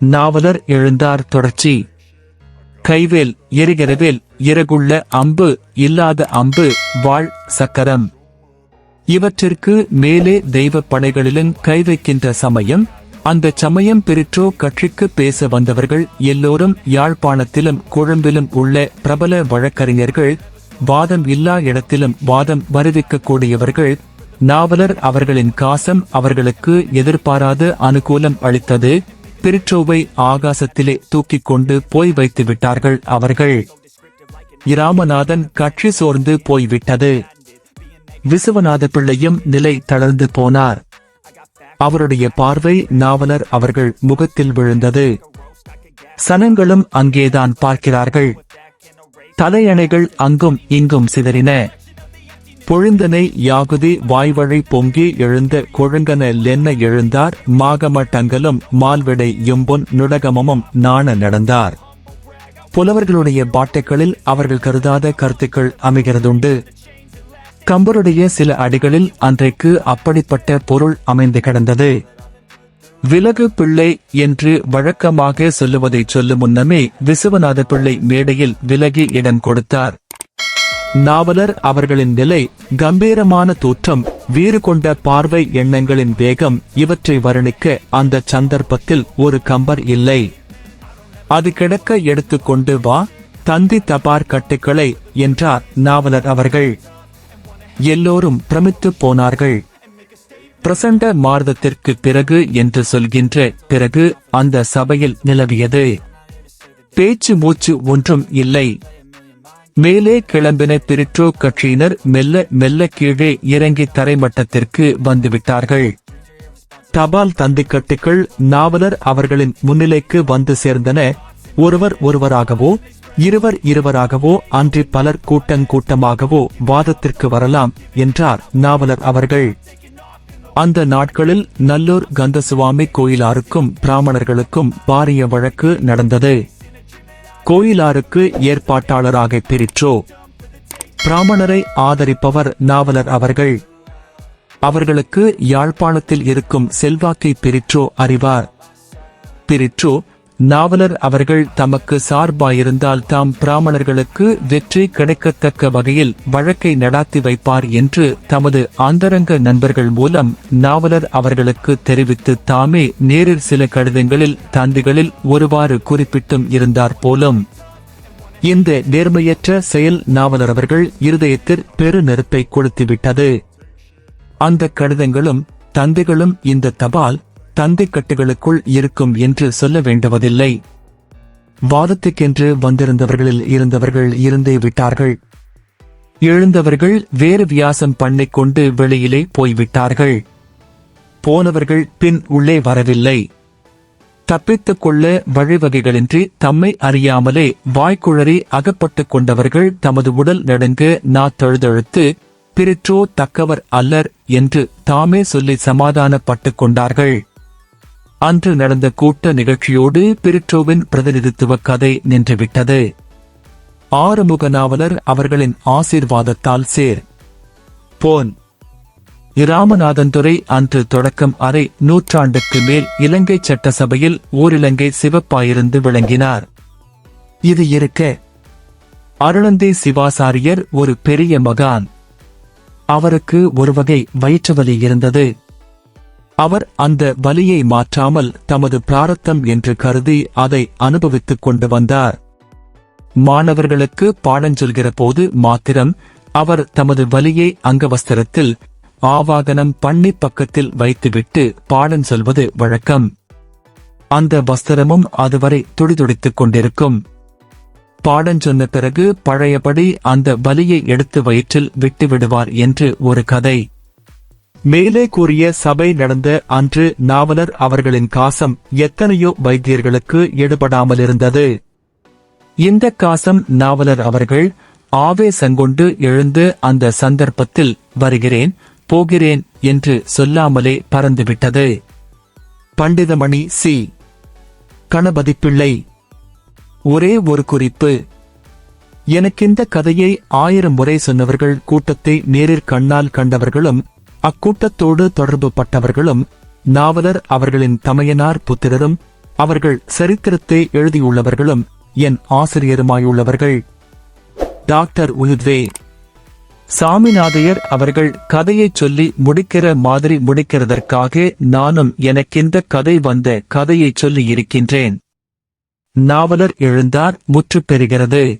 நாவலர் எழுந்தார் தொடர்ச்சி. கைவேல் எரிகிறவேல் இறகுள்ள அம்பு இல்லாத அம்பு வாழ் சக்கரம். இவற்றிற்கு மேலே தெய்வ படைகளிலும் கை வைக்கின்ற சமயம் அந்த சமயம் பிரிற்றோ கட்சிக்கு பேச வந்தவர்கள் எல்லோரும் யாழ்ப்பாணத்திலும் கொழும்பிலும் உள்ள பிரபல வழக்கறிஞர்கள் வாதம் இல்லா இடத்திலும் வாதம் வருவிக்கக்கூடியவர்கள் நாவலர் அவர்களின் காசம் அவர்களுக்கு எதிர்பாராத அனுகூலம் அளித்தது. பிரிட்ரோவை ஆகாசத்திலே தூக்கிக் கொண்டு போய் வைத்து விட்டார்கள் அவர்கள். இராமநாதன் கட்சி சோர்ந்து போய்விட்டது. விசுவநாத பிள்ளையும் நிலை தளர்ந்து போனார். அவருடைய பார்வை நாவலர் அவர்கள் முகத்தில் விழுந்தது. சனங்களும் அங்கேதான் பார்க்கிறார்கள். தலையணைகள் அங்கும் இங்கும் சிதறின. பொழுந்தனை யாகுதி வாய்வழை பொங்கி எழுந்த கொழுங்கன லென்ன எழுந்தார். மாகமட்டங்களும் மால்விடை எம்பொன் நுடகமமும் நாண நடந்தார். புலவர்களுடைய பாட்டைகளில் அவர்கள் கருதாத கருத்துக்கள் அமைகிறதுண்டு. கம்பருடைய சில அடிகளில் அன்றைக்கு அப்படிப்பட்ட பொருள் அமைந்து கிடந்தது. விலகு பிள்ளை என்று வழக்கமாக சொல்லுவதை சொல்லும் முன்னமே விசுவநாத பிள்ளை மேடையில் விலகி இடம் கொடுத்தார். நாவலர் அவர்களின் நிலை கம்பீரமான தோற்றம் வீறு கொண்ட பார்வை எண்ணங்களின் வேகம் இவற்றை வர்ணிக்க அந்த சந்தர்ப்பத்தில் ஒரு கம்பர் இல்லை. அது கிடக்க எடுத்துக்கொண்டு வா தந்தி தபார் கட்டுக்களை என்றார் நாவலர் அவர்கள். எல்லோரும் பிரமித்து போனார்கள். பிரசண்ட மார்தத்திற்கு பிறகு என்று சொல்கின்ற பிறகு அந்த சபையில் நிலவியது. பேச்சு மூச்சு ஒன்றும் இல்லை. மேலே கிளம்பின பிரிட்ரோ கட்சியினர் மெல்ல மெல்ல கீழே இறங்கி தரைமட்டத்திற்கு வந்துவிட்டார்கள். தபால் தந்திக்கட்டுகள் நாவலர் அவர்களின் முன்னிலைக்கு வந்து சேர்ந்தன. ஒருவர் ஒருவராகவோ இருவர் இருவராகவோ அன்றி பலர் கூட்டங்கூட்டமாகவோ வாதத்திற்கு வரலாம் என்றார் நாவலர் அவர்கள். அந்த நாட்களில் நல்லூர் கந்தசுவாமி கோயிலாருக்கும் பிராமணர்களுக்கும் பாரிய வழக்கு நடந்தது. கோயிலாருக்கு ஏற்பாட்டாளராக பிரிற்றோ? பிராமணரை ஆதரிப்பவர் நாவலர் அவர்கள். அவர்களுக்கு யாழ்ப்பாணத்தில் இருக்கும் செல்வாக்கை பிரிற்றோ அறிவார். பிரிற்றோ நாவலர் அவர்கள் தமக்கு சார்பாயிருந்தால் தாம் பிராமணர்களுக்கு வெற்றி கிடைக்கத்தக்க வகையில் வழக்கை நடாத்தி வைப்பார் என்று தமது ஆந்தரங்க நண்பர்கள் மூலம் நாவலர் அவர்களுக்கு தெரிவித்து தாமே நேரில் சில கடிதங்களில் தந்திகளில் ஒருவாறு குறிப்பிட்டும் இருந்தார் போலும். இந்த நேர்மையற்ற செயல் நாவலர் அவர்கள் இருதயத்தில் பெரு நெருப்பை கொளுத்திவிட்டது அந்த கடிதங்களும் தந்தைகளும் இந்த தபால் தந்தைக்கட்டுகளுக்குள் இருக்கும் என்று சொல்ல வேண்டுவதில்லை. வாதத்துக்கென்று வந்திருந்தவர்களில் இருந்தவர்கள் இருந்தே விட்டார்கள். எழுந்தவர்கள் வேறு வியாசம் பண்ணிக் கொண்டு வெளியிலே போய்விட்டார்கள். போனவர்கள் பின் உள்ளே வரவில்லை. தப்பித்துக் கொள்ள வழிவகைகளின்றி தம்மை அறியாமலே வாய்க்குழறி அகப்பட்டுக் கொண்டவர்கள் தமது உடல் நடுங்க நாத்தழுதழுத்து பிரிற்றோ தக்கவர் அல்லர் என்று தாமே சொல்லி சமாதானப்பட்டுக் கொண்டார்கள். அன்று நடந்த கூட்ட நிகழ்ச்சியோடு பிரிட்ரோவின் பிரதிநிதித்துவ கதை நின்றுவிட்டது. ஆறுமுக நாவலர் அவர்களின் ஆசீர்வாதத்தால் சேர். போன். இராமநாதன்துறை அன்று தொடக்கம் அரை நூற்றாண்டுக்கு மேல் இலங்கை சட்டசபையில் ஓரிலங்கை சிவப்பாயிருந்து விளங்கினார். இது இருக்க. அருளந்தி சிவாசாரியர் ஒரு பெரிய மகான். அவருக்கு ஒருவகை வயிற்றுவலி இருந்தது. அவர் அந்த வலியை மாற்றாமல் தமது பிராரத்தம் என்று கருதி அதை அனுபவித்துக் கொண்டு வந்தார். மாணவர்களுக்கு பாடஞ்சொல்கிற போது மாத்திரம் அவர் தமது வலியை அங்கவஸ்திரத்தில் ஆவாகனம் பண்ணி பக்கத்தில் வைத்துவிட்டு பாடம் சொல்வது வழக்கம். அந்த வஸ்திரமும் அதுவரை துடிதுடித்துக் கொண்டிருக்கும். பாடம் சொன்ன பிறகு பழையபடி அந்த வலியை எடுத்து வயிற்றில் விட்டு விடுவார் என்று ஒரு கதை. மேலே கூறிய சபை நடந்த அன்று நாவலர் அவர்களின் காசம் எத்தனையோ வைத்தியர்களுக்கு எடுபடாமலிருந்தது இந்த காசம் நாவலர் அவர்கள் ஆவேசங்கொண்டு எழுந்து அந்த சந்தர்ப்பத்தில் வருகிறேன் போகிறேன் என்று சொல்லாமலே பறந்துவிட்டது. பண்டிதமணி சி. கணபதி பிள்ளை. ஒரே ஒரு குறிப்பு. எனக்கிந்த கதையை ஆயிரம் முறை சொன்னவர்கள் கூட்டத்தை நேரிற் கண்ணால் கண்டவர்களும் அக்கூட்டத்தோடு தொடர்பு பட்டவர்களும் நாவலர் அவர்களின் தமையனார் புத்திரரும் அவர்கள் சரித்திரத்தை எழுதியுள்ளவர்களும் என் ஆசிரியருமாயுள்ளவர்கள். டாக்டர் உயுத்வே சாமிநாதையர் அவர்கள் கதையைச் சொல்லி முடிக்கிற மாதிரி முடிக்கிறதற்காக நானும் எனக்கிந்த கதை வந்த கதையைச் சொல்லி இருக்கின்றேன் நாவலர் எழுந்தார் முற்று பெறுகிறது.